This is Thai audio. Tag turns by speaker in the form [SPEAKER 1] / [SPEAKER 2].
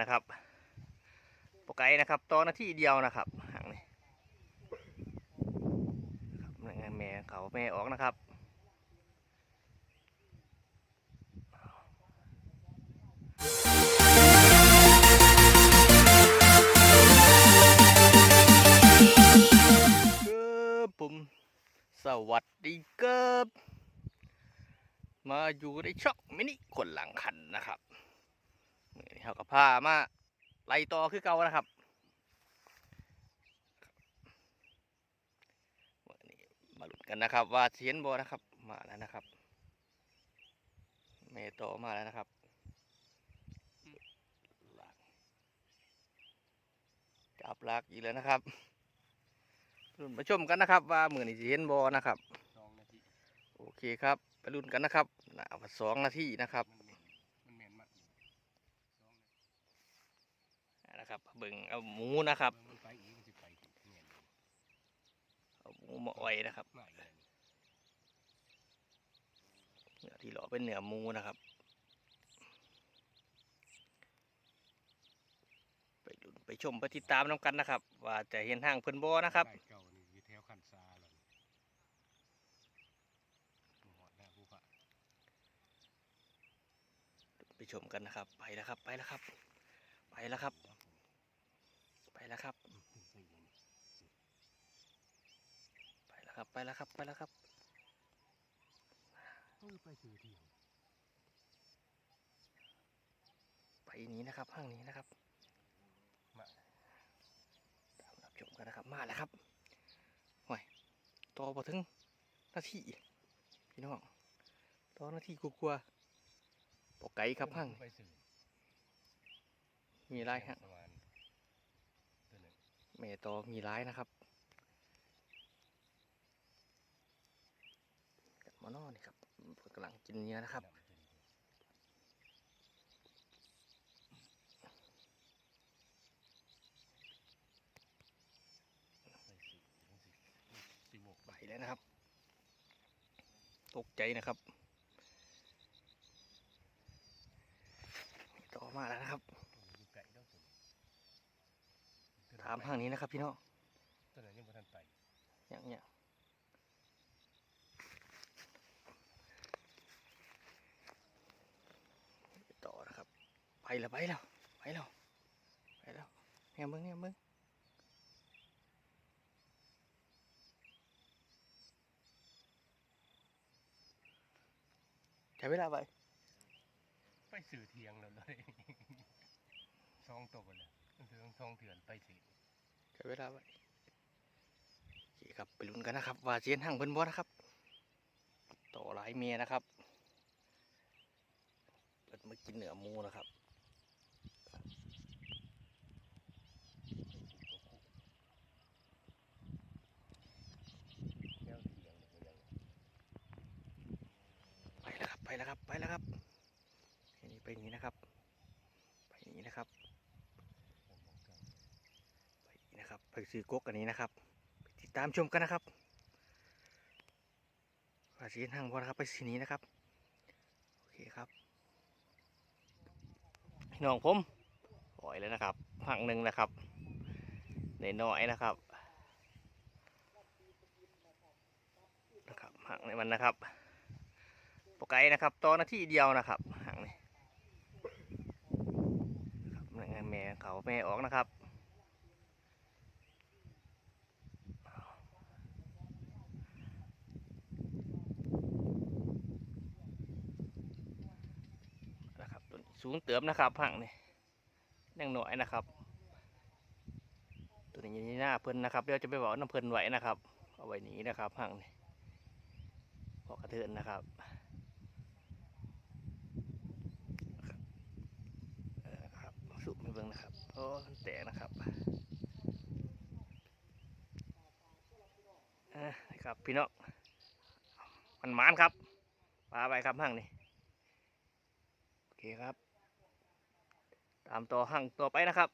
[SPEAKER 1] นะครับต่อนาที่เดียวนะครับหางนี่ครับแม่เขาแม่ออกนะครับครับผมสวัสดีครับมาอยู่ในช่องมินิคนหลังคันนะครับมื้อนี่เขา พามาไล่ต่อคือเก่านะครับมื้อนี้มาลุ้นกันนะครับ ว่าเชียนบอนะครับ มาแล้วนะครับเมโตอมาแล้วนะครับลากจับลากอีกแล้วนะครับรุ่นมาชมกันนะครับ ว่ามือนี้สิเห็นบอนะครับ
[SPEAKER 2] สองนาที
[SPEAKER 1] โอเคครับไปรุ่นกันนะครับน่าว่าสองนาทีนะครับ
[SPEAKER 2] มันเหม็นมันเหม็นมากอยู่สอง นาที
[SPEAKER 1] นะครับเบิ่งเอาหมูนะครับ
[SPEAKER 2] เบิ่งมันไปอีกสิไปถึงเหม็น
[SPEAKER 1] เอาหมูมาอ่อยนะครับ
[SPEAKER 2] มาอีกแล้วนี่
[SPEAKER 1] เนื้อที่หล่อเป็นเนื้อหมูนะครับ ไปรุ่นไปชมไปติดตามน้ำกันนะครับ ว่าจะเห็นห้างเพิ่นบอนะครับ
[SPEAKER 2] ไก่เก่านี่อยู่แถวคันซาแล้วนี่หมดหน้าผู้พระ
[SPEAKER 1] ไปชมกันนะครับ ไปแล้วครับ ไปแล้วครับ ไปแล้วครับ แล้วครับ
[SPEAKER 2] อืมอืมไปอย่างนี้
[SPEAKER 1] ไปแล้วครับ ไปแล้วครับ ไปแล้วครับ
[SPEAKER 2] เออไปสื่อเที่ยง
[SPEAKER 1] ไปนี้นะครับห้างนี้นะครับ
[SPEAKER 2] มา
[SPEAKER 1] ตามรับชมกันนะครับ มาแล้วครับห่วยต่อพอถึงนาทีพี่น้องต่อนาทีกลัวๆปอกไก่ครับห้าง
[SPEAKER 2] ไปสื่อ
[SPEAKER 1] มีร้ายฮะ
[SPEAKER 2] ประมาณตัวหนึ่ง
[SPEAKER 1] เม ตอมีร้ายนะครับกัดมานอนี่ครับกำลังกินเนื้อนะครับ
[SPEAKER 2] น้ำตัวนี้ไปสื่อมันสิสิบก
[SPEAKER 1] ไปแล้วนะครับ ตกใจนะครับเมตอมาแล้วนะครับ
[SPEAKER 2] อยู่ไก่แล้วตัวนี้
[SPEAKER 1] ถามห้างนี้นะครับ พี่น้อง
[SPEAKER 2] ตัวนั้นยังบ่ทันไป
[SPEAKER 1] อย่างเนี้ยต่อนะครับ ไปแล้วไปแล้วไปแล้วไปแล้วเนี่ยมึงเนี่ยมึงใช้เวลาไป
[SPEAKER 2] ไปสื่อเทียงแล้วเลยซองตัวเลยมันถือซองเถื่อนไปสื่อ
[SPEAKER 1] เวลาไปโอเคครับไปลุ้นกันนะครับ ว่าเจียนหั่งเพิ่นบ่นะครับ ต่อหลายเมียนะครับเปิดมากินเหนือมูนะครับไปแล้วครับ ไปแล้วครับ ไปแล้วครับอันนี้ไปนี้นะครับ ไปนี้นะครับ ไป นี้นะครับไปซื้อกกอันนี้นะครับติดตามชมกันนะครับว่าสีทางบอนะครับไปสีนี้นะครับโอเคครับน้องผมปล่อยแล้วนะครับพังหนึ่งนะครับในน้อยนะครับนะครับหักในมันนะครับปกไก่นะครับตอนนาทีเดียวนะครับหางนี่ครับแม่เขาแม่ออกนะครับนะครับตัวนี้ สูงเติมนะครับหางนี่ยังหน่อยนะครับ ตัวนี้อยู่หน้าเพิ่นนะครับเดี๋ยวจะไปบอกน้ำเพิ่นไหวนะครับ เอาไว้นี้นะครับหางนี่พอกระเทือนนะครับเออครับสุกไม่เบิ่งนะครับโอ้แตกนะครับนี่ครับพี่น้องมันหมานครับปลาไปครับหั่งนี่โอเคครับ ตามต่อหั่งต่อไปนะครับ